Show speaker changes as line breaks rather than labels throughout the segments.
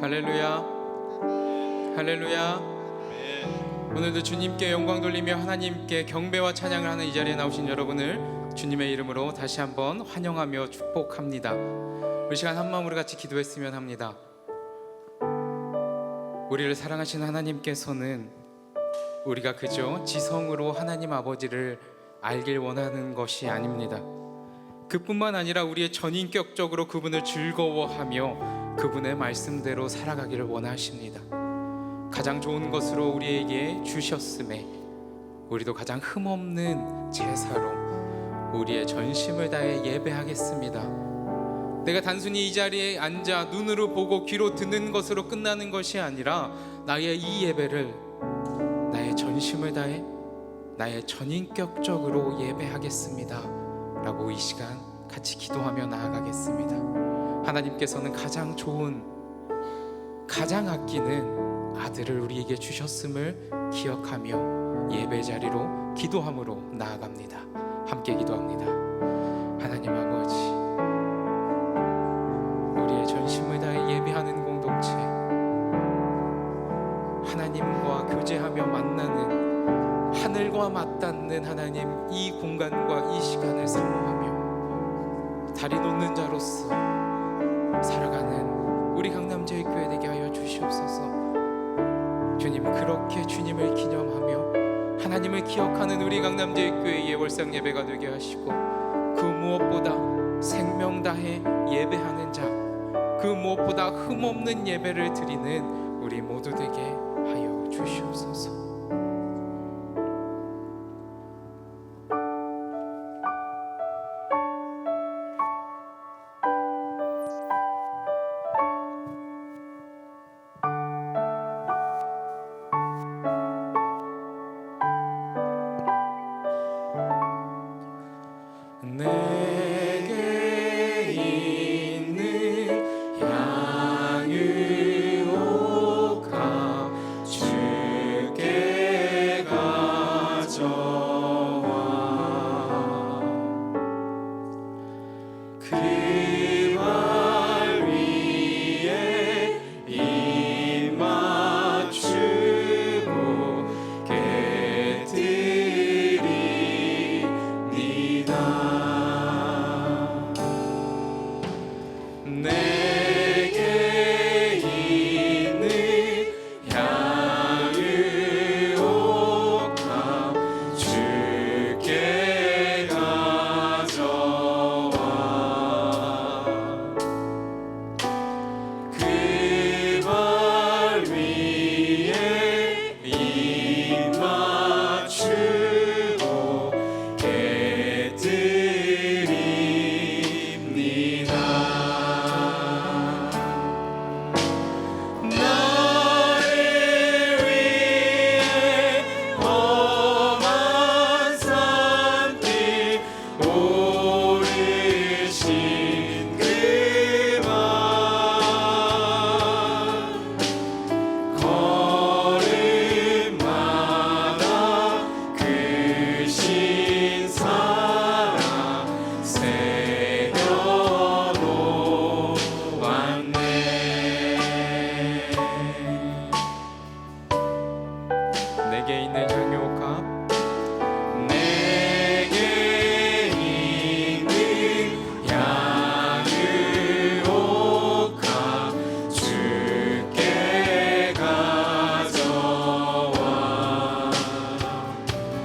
할렐루야. 할렐루야. 오늘도 주님께 영광 돌리며 하나님께 경배와 찬양을 하는 이 자리에 나오신 여러분을 주님의 이름으로 다시 한번 환영하며 축복합니다. 우리 시간 한 마음으로 같이 기도했으면 합니다. 우리를 사랑하시는 하나님께서는 우리가 그저 지성으로 하나님 아버지를 알길 원하는 것이 아닙니다. 그뿐만 아니라 우리의 전인격적으로 그분을 즐거워하며 그분의 말씀대로 살아가기를 원하십니다. 가장 좋은 것으로 우리에게 주셨음에 우리도 가장 흠없는 제사로 우리의 전심을 다해 예배하겠습니다. 내가 단순히 이 자리에 앉아 눈으로 보고 귀로 듣는 것으로 끝나는 것이 아니라 나의 이 예배를 나의 전심을 다해 나의 전인격적으로 예배하겠습니다. 라고 이 시간 같이 기도하며 나아가겠습니다. 하나님께서는 가장 좋은 가장 아끼는 아들을 우리에게 주셨음을 기억하며 예배 자리로 기도함으로 나아갑니다. 함께 기도합니다. 하나님 아버지, 우리의 전심을 다해 예배하는 공동체, 하나님과 교제하며 만나는 하늘과 맞닿는 하나님 이 공간과 이 시간을 사모하며 다리 놓는 자로서 살아가는 우리 강남제일 교회 되게 하여 주시옵소서. 주님 그렇게 주님을 기념하며 하나님을 기억하는 우리 강남제일 교회의 월상 예배가 되게 하시고 그 무엇보다 생명 다해 예배하는 자, 그 무엇보다 흠 없는 예배를 드리는 우리 모두 되게 하여 주시옵소서.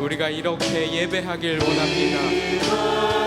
우리가 이렇게 예배하길 원합니다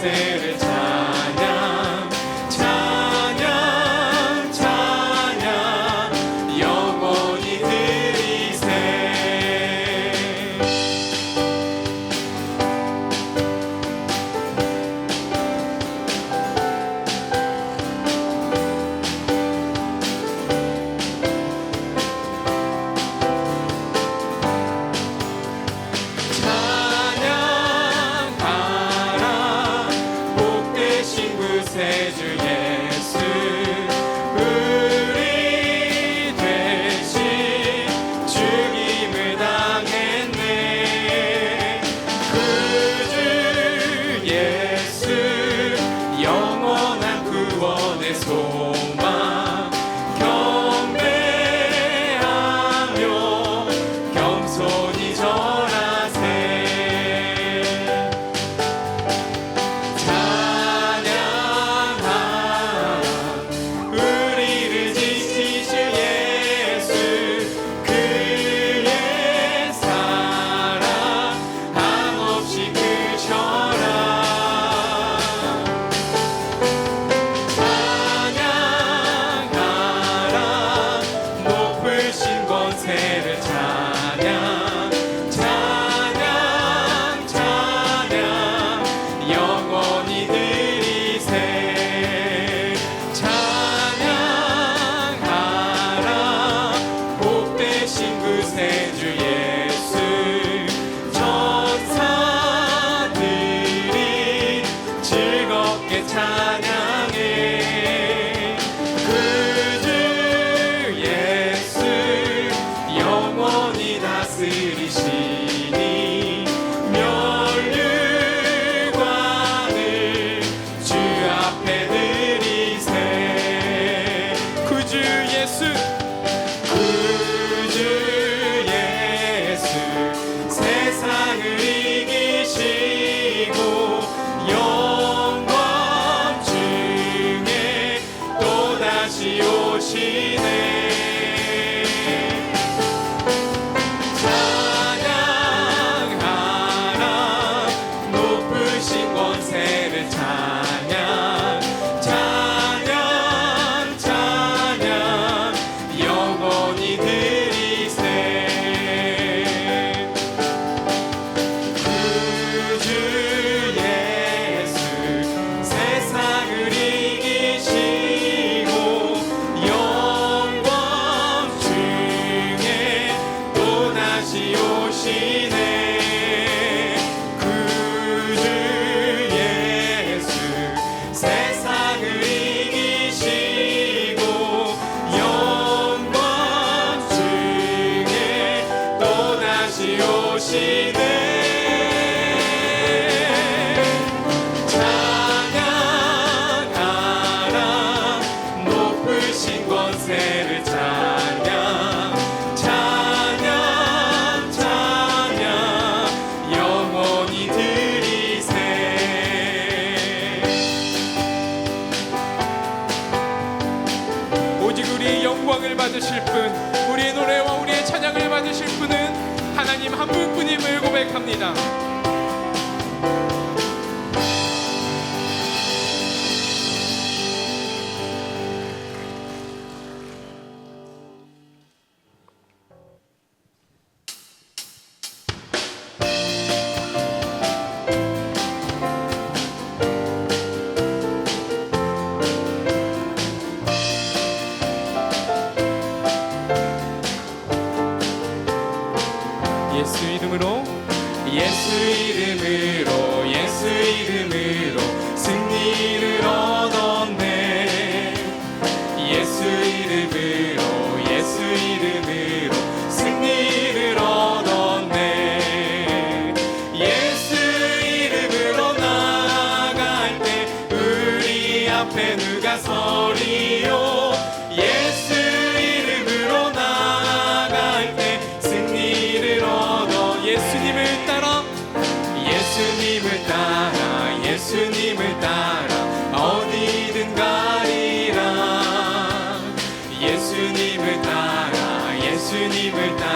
say 다시 오시네 오시네
anywhere down.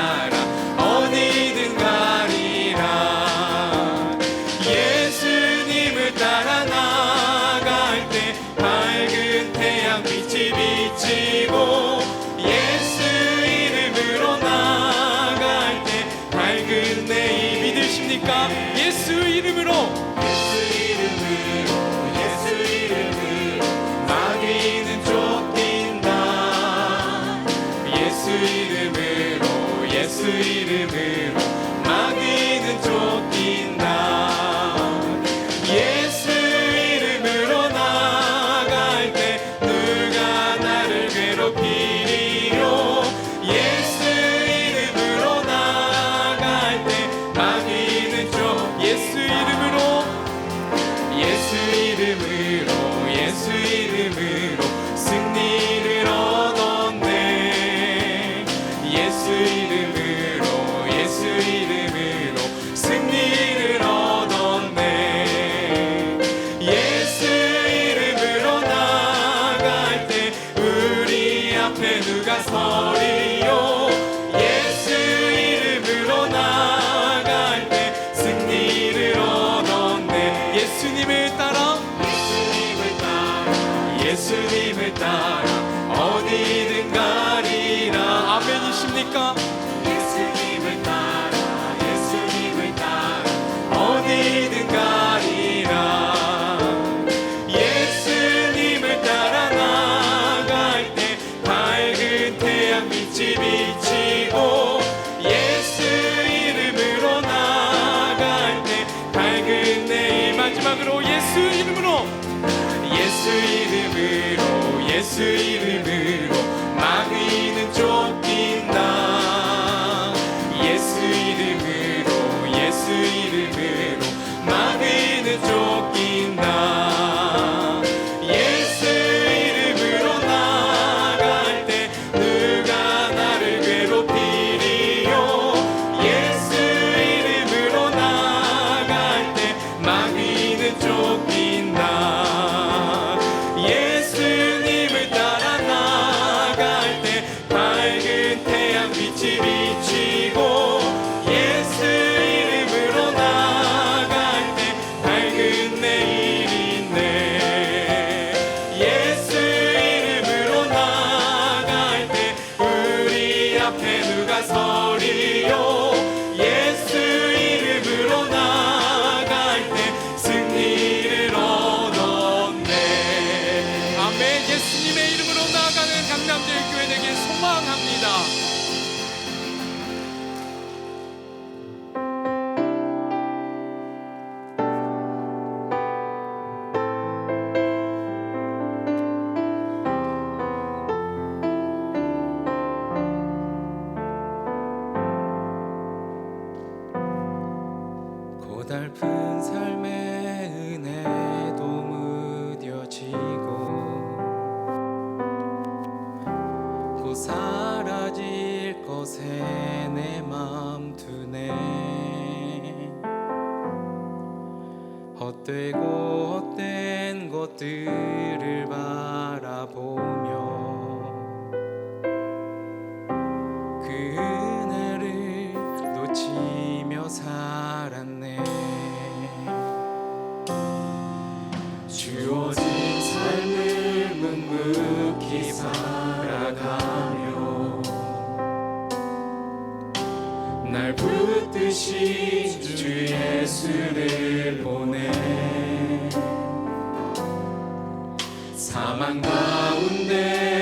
날 붙듯이 주 예수를 보내. 사망 가운데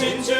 Christian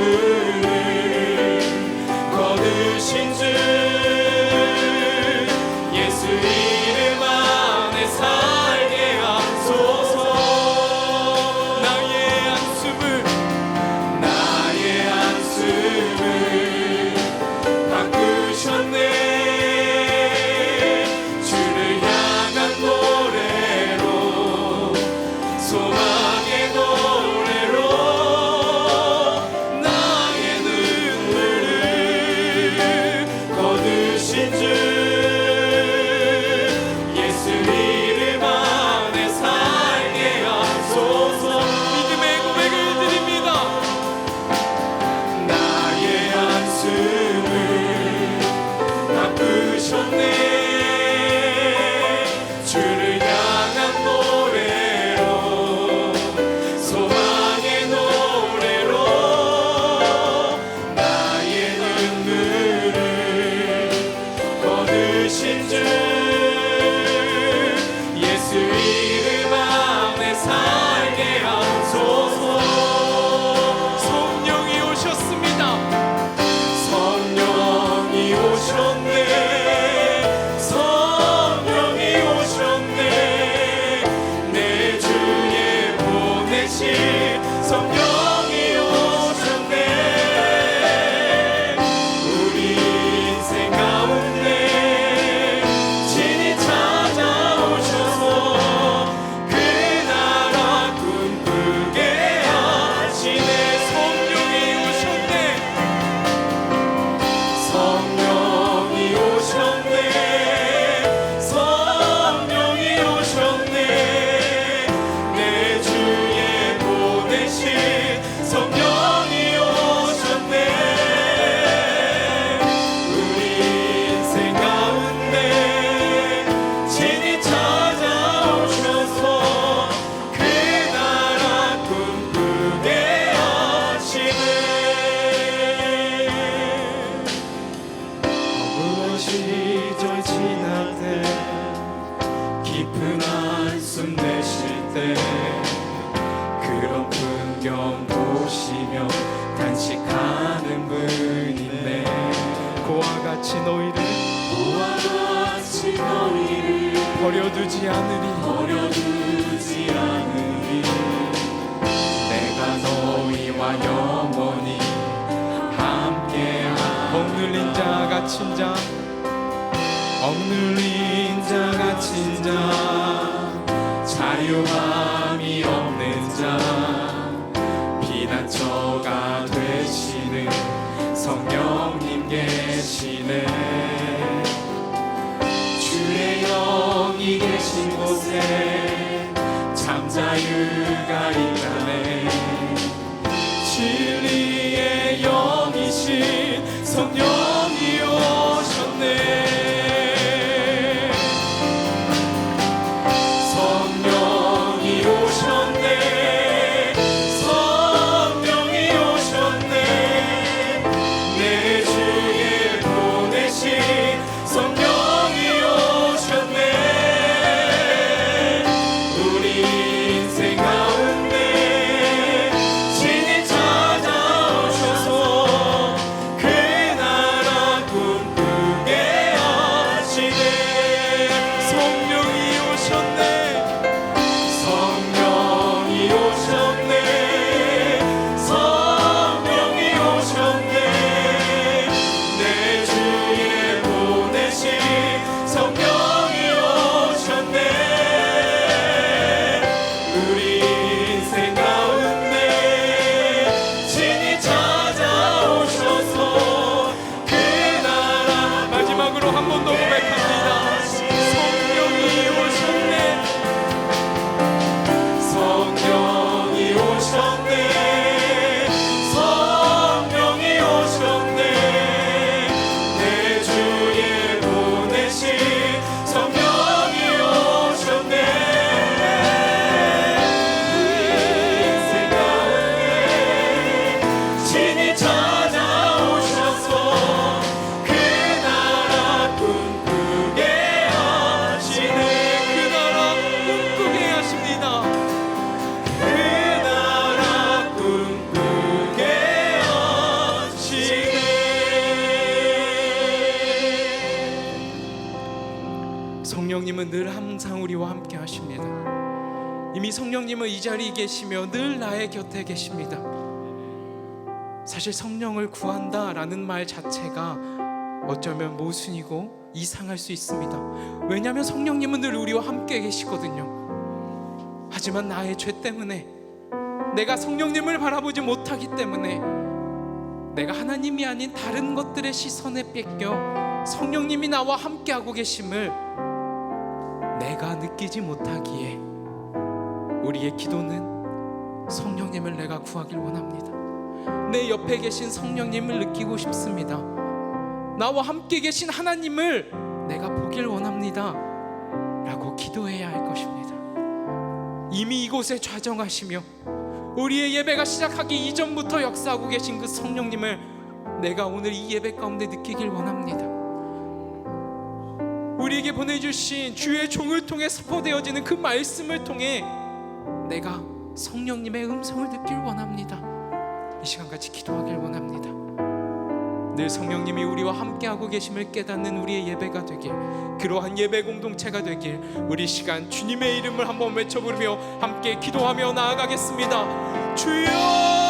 Lord. 풍경 보시며 단식하는 분인데.
고와 같이 너희를
고와 같이 너희를
버려두지 않으리.
버려두지 않으리. 내가 너희와 영원히 함께하
억눌린 자 갇힌 자.
억눌린 자 갇힌 자. 자유하 저가 되시는 성령님 계시네 주의 영이 계신 곳에 잠자유가 있다네. 진리의 영이신 성령
성령님은 이 자리에 계시며 늘 나의 곁에 계십니다. 사실 성령을 구한다라는 말 자체가 어쩌면 모순이고 이상할 수 있습니다. 왜냐하면 성령님은 늘 우리와 함께 계시거든요. 하지만 나의 죄 때문에 내가 성령님을 바라보지 못하기 때문에 내가 하나님이 아닌 다른 것들의 시선에 뺏겨 성령님이 나와 함께하고 계심을 내가 느끼지 못하기에 우리의 기도는 성령님을 내가 구하길 원합니다. 내 옆에 계신 성령님을 느끼고 싶습니다. 나와 함께 계신 하나님을 내가 보길 원합니다. 라고 기도해야 할 것입니다. 이미 이곳에 좌정하시며 우리의 예배가 시작하기 이전부터 역사하고 계신 그 성령님을 내가 오늘 이 예배 가운데 느끼길 원합니다. 우리에게 보내주신 주의 종을 통해 선포되어지는 그 말씀을 통해 내가 성령님의 음성을 듣길 원합니다. 이 시간 같이 기도하길 원합니다. 늘 성령님이 우리와 함께하고 계심을 깨닫는 우리의 예배가 되길 그러한 예배 공동체가 되길 우리 시간 주님의 이름을 한번 외쳐 부르며 함께 기도하며 나아가겠습니다 주여